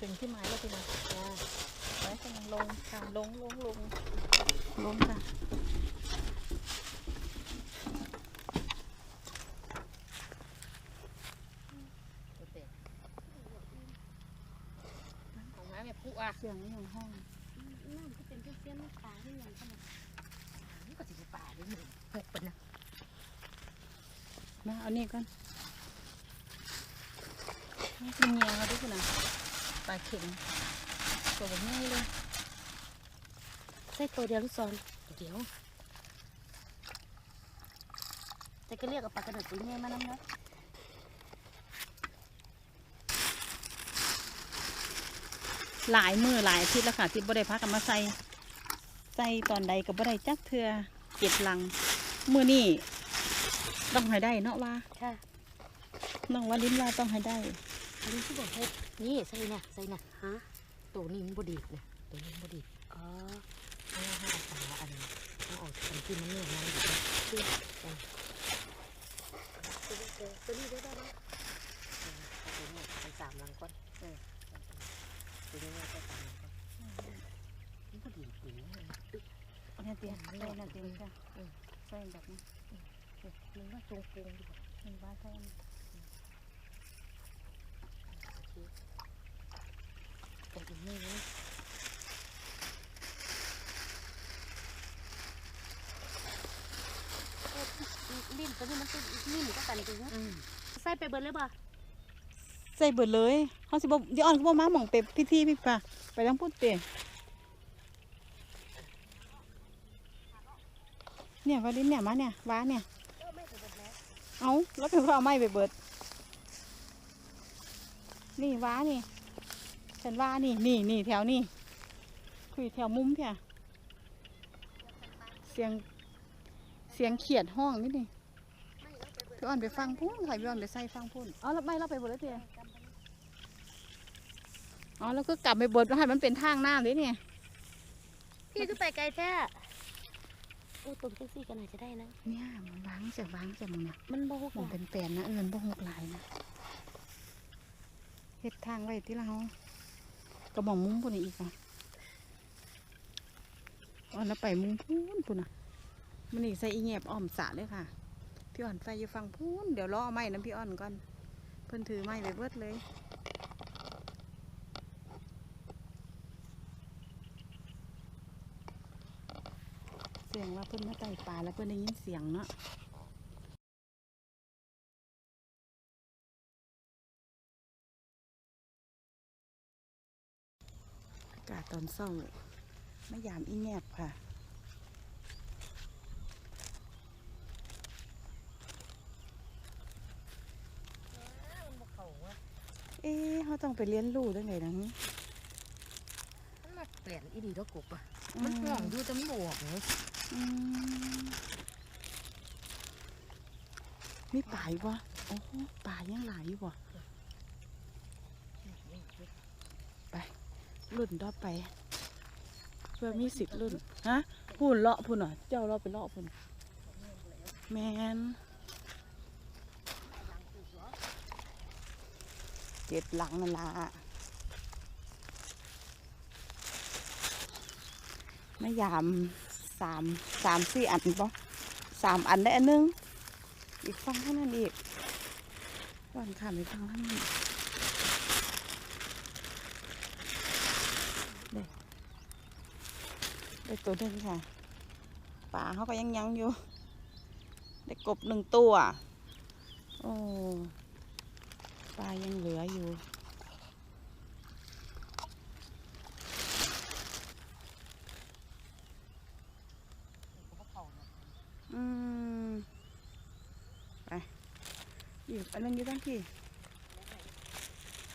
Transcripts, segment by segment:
ถึงที่หมายแล้วพี่นะไปกำลังลงค่ะลงลงลงลงค่ะของแม่เนี่ยปุ๊อะเสียงนี่ของห้องน้ำก็เป็นเส้นๆปลาที่ยังขนาดนี่ก็สิบป่าด้วยมึงหกเป็นนะมาเอานี่ก่อนนี่เป็นเงียงเอาด้วยนะ ปลาเข็งตัวแบบนี้เลยใส่ตัวเดียวหรือสองเดี๋ยวแต่ก็เรียกกับปลากระโดดตัวนี้มาน้ำเนาะหลายมือหลายอาทิตย์แล้วค่ะที่บ่ได้พักกันมาใส่ใส่ตอนใดก็บ่ได้จักเทือเก็บลังมือนี่ต้องให้ได้เนาะว่าค่ะน้องว่าลิ้นว่าต้องให้ได้อันนี้ที่บอกให้ นี่ใส่น่ะใส่น่ะฮะตัวนี้มันบดีดนะตัวนี้มันบดีดอ๋อเอาให้เอาปลาอันเอาออกอันที่มันเนี่ยมันอยู่ที่กันตัวนี้ได้ไหมตัวนี้เป็นสามลังก้อนเออตัวนี้เป็นสามลังก้อนมันบดีดดีนะเอาเนี่ยเตียนใส่นั่นเตียนจ้ะใส่แบบนี้มันว่าทรงโกงดีกว่ามันว่าใส่อันนี้ แต่อีกนี่นะลิ้นตัวนี้มันเป็นลิ้นก็ตันจริงนะใส่ไปเบิร์เลยป่ะใส่เบิดเลยเขาสิบ่ดิออนก็บ่มาหม่องเป็พิธีพี่ป่ะไปต้องพูดเตียเนี่ยว่าลิ้เนี่ยมาเนี่ยว้าเนี่ย เอาแล้วเป็นเพราะเอาไม้ไปเบิด นี่ว้านี่ ฉันว่านี่นี่นี่แถวนี่คุยแถวมุมเพียเสียงเสียงเขียดห้องนี่นี่พี่อ่อนไปฟังพุ่นค่ะพี่อ่อนไปใส่ฟังพุ่นเอาแล้วไม่เราไปเบิดแล้วเตียอ๋อแล้วก็กลับไปเบิดแล้วให้มันเป็นทางน้ำเลยเนี่ยพี่ก็ไปไกลแท้โอ้ต้มเซ็กซี่กันหน่อยจะได้นะเนี่ยมันวางเสียงวางเสียงมึงเนี่ยมันบ่ฮกมันอะเป็นแปลนนะเอินบ่หกหลายนะเฮ็ดทางไว้ที่เรา กระบอกมุ้งปุ่นอีกอะอ่อนแล้วไปมุ้งพูนปุ่นอะมันนี่ใส่อีแงบอ้อมสระเลยค่ะ พี่อ่อนใส่อยู่ฟังพูนเดี๋ยวรอเอไม้น้ำพี่อ่อนก่อน เพิ่นถือไม้ไปเบิดเลยเสียงว่าเพิ่นมาไต่ป่าแล้วเพิ่นได้ยินเสียงเนาะากาศตอนเช้าไม่ยามอีแงบค่ะเขาว่าเอ๊ะเขาต้องไปเรียนรู้ได้ไงนะมันมาเปลี่ยนอีดีแล้วกบอะ มันห่วงอยู่จะไม่บอกเลยอืมมีป่าอยู่วะโอ้โหป่ายังหลายอยู่วะ รุ่นต่อไป เพื่อมีสิทธิ์รุ่นฮะพูนเลาะพูนเหรอเจ้าเลาะไปเลาะพูนแมนเจ็บหลังนั่นละไม่ยามสามสามสี่อันปะสามอันได้อันนึง อีกฟังเท่านั้นอีกก่อนข้ามอีกฟังเท่านั้นเด็ ได้ตัวหนึ่งค่ะป่าเขาก็ยังยังอยู่ ได้กบหนึ่งตัว โอ้ปลายังเหลืออยู่อืมไปอยู่อันนั้นอยู่ตั้งที่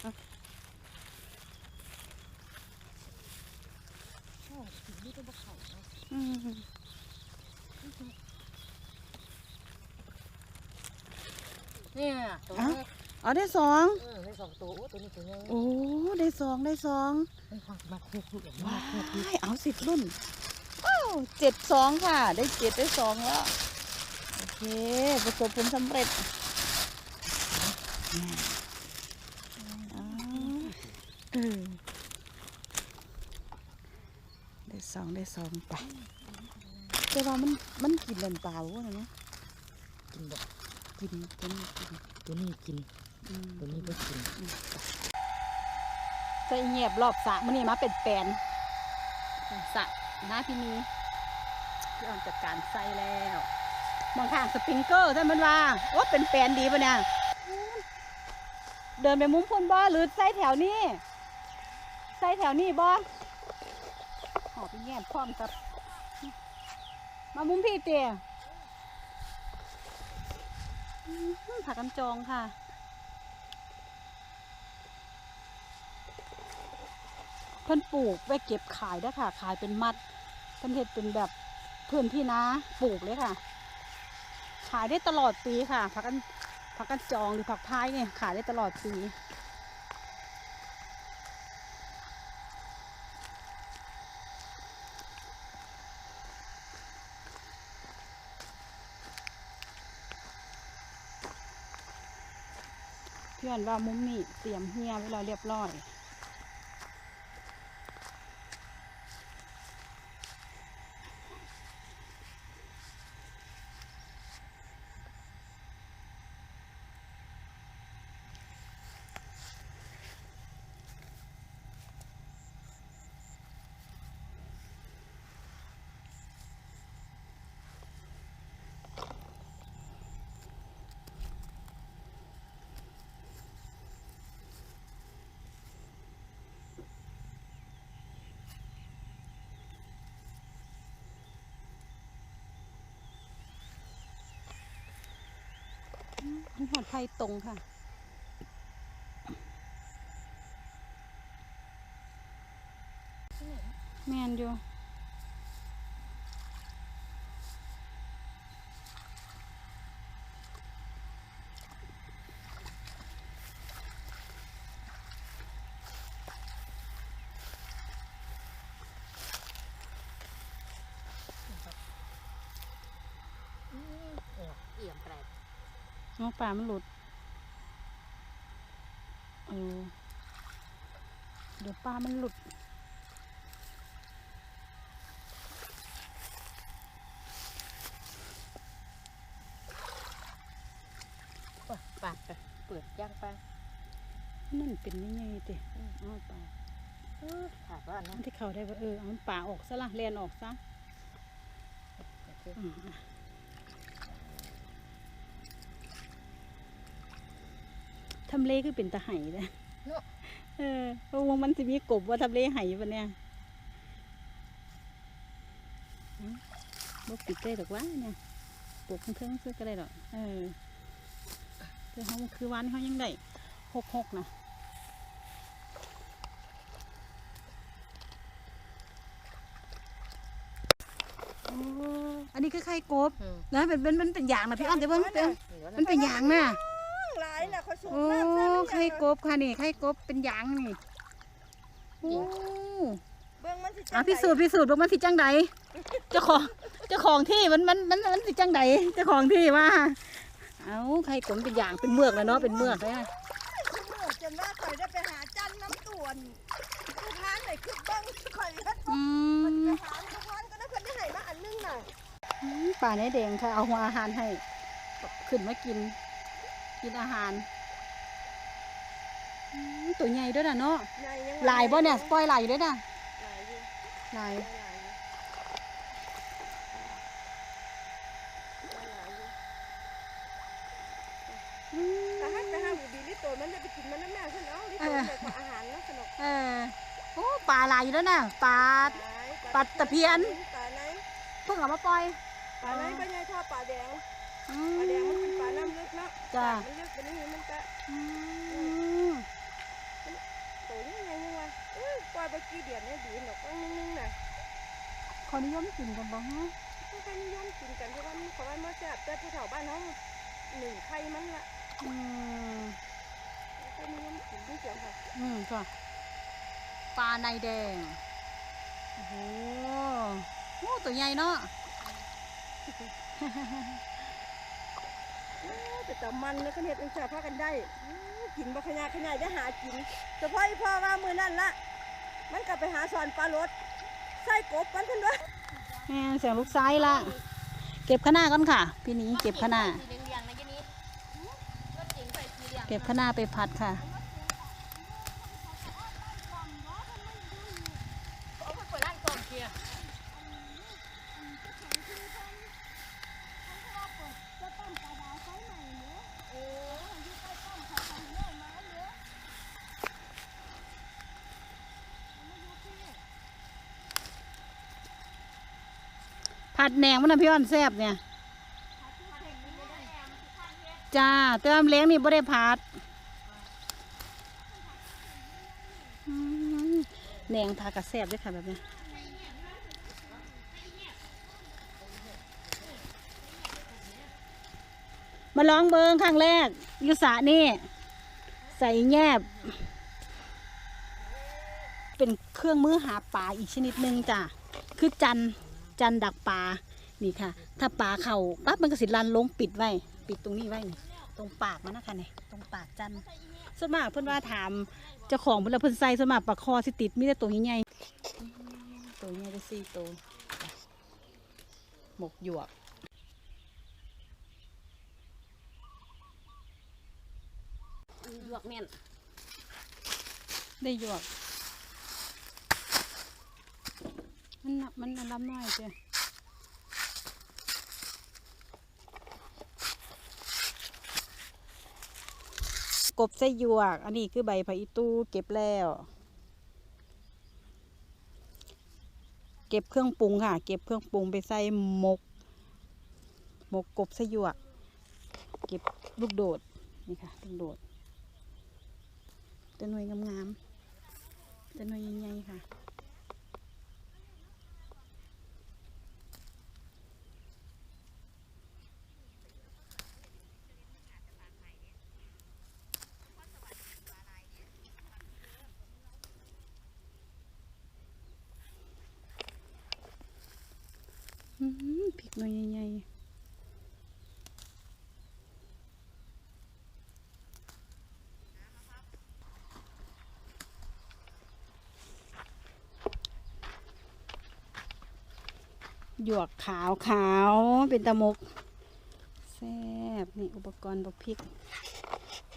เอาอืม เนี่ยตัวนี้อ๋อได้สองเออได้สองตัวโอ้ตัวนี้ตัวใหญ่โอ้ได้สองได้สองมันฟังมาคุกคุกอย่างว้ามาคุกคุกยเอาสิบรุ่นว้าวเจ็ดสองค่ะ ได้เจ็ดได้สองแล้วโอเคประสบผลสำเร็จเนี่ยอ๋อ เออได้ สองได้สองไปแต่ว่ามันมันกินเล่นปลาบ่เนาะกินบ่กินตัวนี้กินตัวนี้กินอืมตัวนี้ก็กินใส่เงียบรอบสระมันนี่มาเป็นแปลนสระน้าพี่มีพี่ออนจัดการใส่แล้วมองข้างสปริงเกอร์ท่านมันว่าว่าเป็นแปลนดีปะเนี่ยเดินไปมุมพนบ่หรือใส่แถวนี้ใส่แถวนี้บ่ หอบไปแง่พร้อมกับ มามุมพี่เตี๋ยผักกันจองค่ะเพิ่นปลูกไว้เก็บขายได้ค่ะ ขายเป็นมัดเพิ่นเฮ็ดเป็นแบบพื้นที่นาปลูกเลยค่ะ ขายได้ตลอดปีค่ะผักกันผักกันจองหรือผักพายเนี่ยขายได้ตลอดปี อนว่ามุมนี้เตรียมเฮียไว้แล้วเรียบร้อย มัน หอดไทยตรงค่ะ แมนอยู่ อืมโอ้เอี่ยมแปลก น้องปลามันหลุดเออเดี๋ยวปลามันหลุดปะปากอะเปิดย่างปลานั่นเป็นยังไงเตะเอาปลาเออถามว่านะอันที่เขาได้ว่าเออเอาปลาออกซะละเลียนออกซะอืมอะ ทำเลคือเป็นตะไห่เลยเนาะ เออเพราะว่ามันจะมีกบว่าทำเลไห่ปะเนี่ยอืมบกปิดได้หรอกวะเนี่ยปลูกเพิ่งๆซื้อก็ได้หรอกเออแต่เขามันคือวันเขายังได้หกหกนะโอ้อันนี้คือไข่กบอืมนะเป็นเป็นมันเป็นอย่างนะพี่อ้อมจะเบิ่งเป็นเดี๋ยวมันนะเป็นอย่างน่ะห ลายน่ะเขาสูบโอ้น้ำใส่มันไข่กบค่ะนี่ไข่กบเป็นอย่างนี่โอ้เบิ่งมันสิอะพิสูจน์พิสูจน์ว่ามันสิจังใดเจ้าของเจ้าของที่มันมันมันมันสิจังใดเจ้าของที่ว่า เอาไข่กบเป็นอย่างเป็นเมือกแล้วเนาะเป็นเมือกเลยนะเมื่อจนว่าข่อยได้ไปหาจันน้ำต่วนคือทานไหนคือเบิ่งข่อยแล้วอืมันม ไปหาทุกวันก็ได้เพิ่นได้ให้มาอันนึงน่ะป่าในแดงค่ะ เอาหัวอาหารให้ ขึ้นมากิน กินอาหารอืมตัวใหญ่ด้วยนะเนาะใหญ่ยังลายบ่เนี่ยปล่อยลายอยู่ด้วยนะลายอยู่ลายลายอยู่ลายอยู่อืมแต่ถ้าแต่ถ้าบูบีลิโตมันได้ไปกินมันน้ำแม่ขึ้นเอาลิโตเลยขออาหารนะสนุกเออโอ้ปลาลายอยู่ด้วยนะปลาปลาตะเพียนปลาไหนเพิ่งเอามาปล่อยปลาไหนปลาใหญ่ทอดปลาแดงอืปลาแดงำลึกเนาะจ้ะมันลึกเป็นอย่างนี้มันก็อืมโตยังไงยังวะเอ้ยปล่อยไปกี่เดือนเนี่ยดีหนอกก็นึงๆน่ะขอนิยมกินกันบ้างฮะก็ไปนิยมกินกันเพราะว่ามันขอให้มาแซ่บแต่ผู้แถวบ้านเขาหนึ่งไข่มันละอืมก็นิยมกินด้วยกันค่ะอืมจ้ะปลาในแดงโอ้โหโอ้ตัวใหญ่เนาะโอ้แต่แต่มันแล้วก็เห็ดอังแซ่บพากันได้กินบ่ขยะขยะได้หากินเฉพาะอีพ่อว่ามือนั่นละมันกลับไปหาสอนปลารถใส่กบมันเพิ่นด้วยแม่เสียงลูกไซ้ละเก็บข้าวหน้าก่อนค่ะ พี่นี้เก็บข้าวหน้าเหลืองๆนะยี่นี้รถเก๋งใส่สีเหลืองเก็บข้าวหน้าไปผัดค่ะ เอาไปเปิดร้านกล่องเกียร์ ผัดแหนงมันนะพี่อ้อนแซ่บเนี่ย จ้าแต่ว่าเลี้ยงนี่บ่ได้ผัดแหนงผักกระแซ่บด้วยค่ะแบบนี้มาลองเบิงครั้งแรกยุสานี่ ใส่แงบเป็นเครื่องมือหาปลาอีกชนิดหนึ่งจ้ะ คือจัน จันดักปลา นี่ค่ะ ถ้าปลาเข่าปั๊บมันก็สิลันลงปิดไว้ ปิดตรงนี้ไว้นี่ตรงปากมันนะคะเนี่ยตรงปากจันส่วนมากเพิ่นว่าถามเจ้าของเพิ่นแล้วเพิ่นใส่ส่วนมากปลาคอสิติดมีแต่ตัวใหญ่ๆตัวใหญ่ได้สี่ตัวหมกหยวกหยวกแม่นได้หยวก มันน่ะมันน่ะรับน้อยจ้ะกบไส้หยวก อันนี้คือใบผักอีตู้เก็บแล้ว เก็บเครื่องปรุงค่ะ เก็บเครื่องปรุงไปใส่หมก หมกกบไส้หยวก เก็บลูกโดด นี่ค่ะลูกโดดแตะหน่วยงามๆแตะหน่วยใหญ่ๆค่ะ อื้อหือพริกหน่อยใหญ่ๆ หยวกขาวขาวเป็นตะมกแซ่บนี่อุปกรณ์บกพริก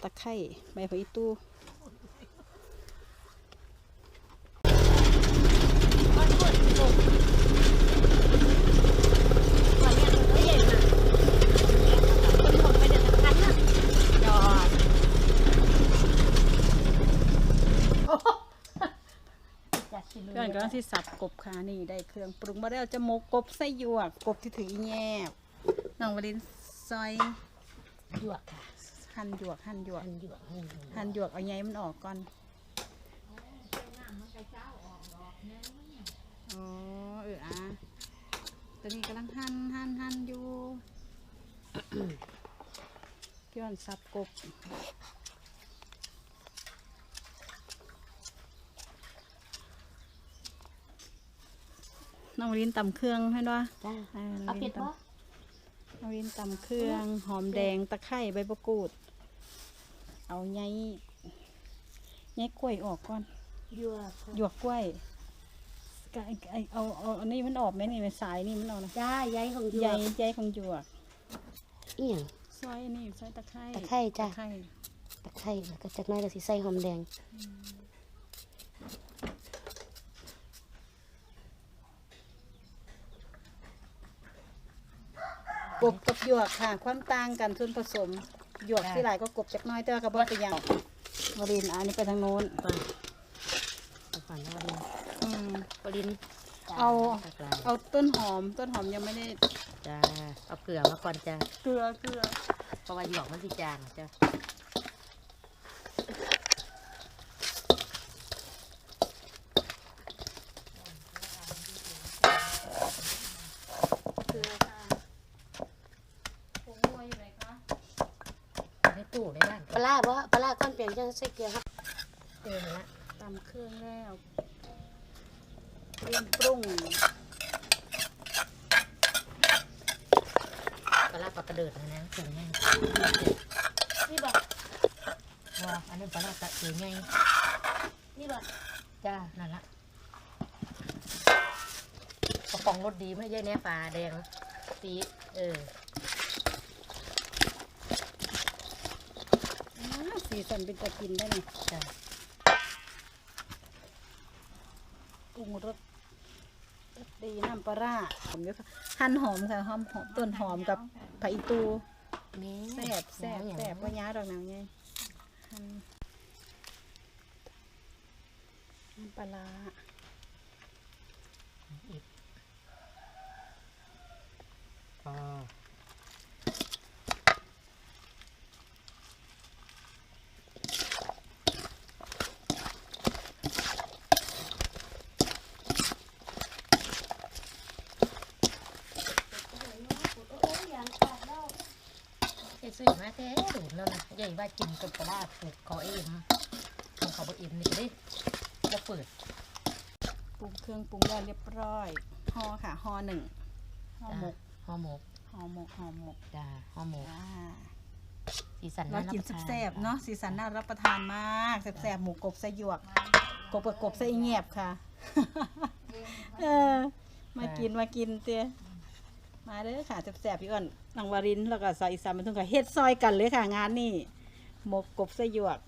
ตะไคร้ใบผักอีตู้ ยอด จัดสิเลเพื่อนก็ที่สับกบค่ะนี่ได้เครื่องปรุงมาแล้วจะหมกกบไส้หยวกกบที่ถืออีแยบน้องวลินซอยหยวกค่ะหั่นหยวกหั่นหยวกอันหยวกนี่หั่นหยวกเอาใยมันออกก่อนอ๋อเอออะตอนนี้กำลังหั่นหั่นหั่นอยู่พี่วันสับกบ น้องวลินตำเครื่องให้ด้วยจ้าอ่าเอาเผ็ดบ่เอาวินตำเครื่อง หอมแดงตะไคร้ใบมะกรูด เอาไงไงกล้วยออกก่อนหยวกหยวกกล้วยก็ไอ้ไอ้เอาเอาอันนี้มันออกไหมนี่เป็นสายนี่มันออกนะจ้าใยของหยวใยกใยของหยวกอีหยังซอยอันนี้ซอยตะไคร้ตะไคร้จ้ะตะไคร้ตะไคร้แล้วก็จักหน้อยก็สิใส่หอมแดง กบกับหยวกค่ะ ความต่างกันส่วนผสมหยวกที่หลายก็กบจักหน้อยแต่ว่ากระบอกเป็นอย่างวรินอันนี้ไปทางโน้นก่อนเอาก่อนนะวันนี้อืม ปรินเอาตักลายเอาต้นหอมต้นหอมยังไม่ได้จ้าเอาเกลือมาก่อนจ้าเกลือเกลือเพราะว่าหยวกมันสิจางจ้า เกลือค่ะผงนัวอยู่ไหนคะ ในตู้ในบ้าน ปลาร้าบ่ปลาร้าก้อนเปลี่ยนจะใส่เกลือครับเต็มละตำเครื่องแล้วเตรียมปรุงปลาร้าปลากระเดิดนะนะถึงแน่นี่บอกว่าอันนี้ปลาร้าตะเกียงไงนี่บ่จ้านั่นละกระป๋องรสดีไม่ใช่แน่ปลาแดงตีเอออ้าว สีสันเป็นตะกินได้ไหมจ้าปรุงรสดีน้ำปลาร้าหอมเยอะค่ะหั่นหอมค่ะหอมหอมต้นหอมกับผักอีตูนี่แซ่บแซ่บแซ่บว่าย้าดอกนางไงหั่นน้ำปลาร้า อ๋อ โอ้ยอย่างขาดแล้ว ไอ้ซื้อมาแท้ดู แล้วนะใหญ่ว่ากินกับปลาร้าถูกคอเอ็มของเขาบเอ็มนี่ดิจะเปิดปรุงเครื่องปรุงแล้วเรียบร้อยห่อค่ะห่อหนึ่งห่อหมกห่อหมกห่อหมกห่อหมกจ้าห่อหมกอ่าสีสันเรารับประทแซ่บเนาะสีสันน่ารับประทานมากแซ่บๆหมูกบไส้หยวกกบกับกบไส้เงียบค่ะเออมากินมากินเตี้ยมาเด้อค่ะแซ่บๆพี่อ้น นางวารินแล้วก็สายอีสานมันทุ่งกับเฮ็ดซอยกันเลยค่ะงานนี่หมกกบสยวก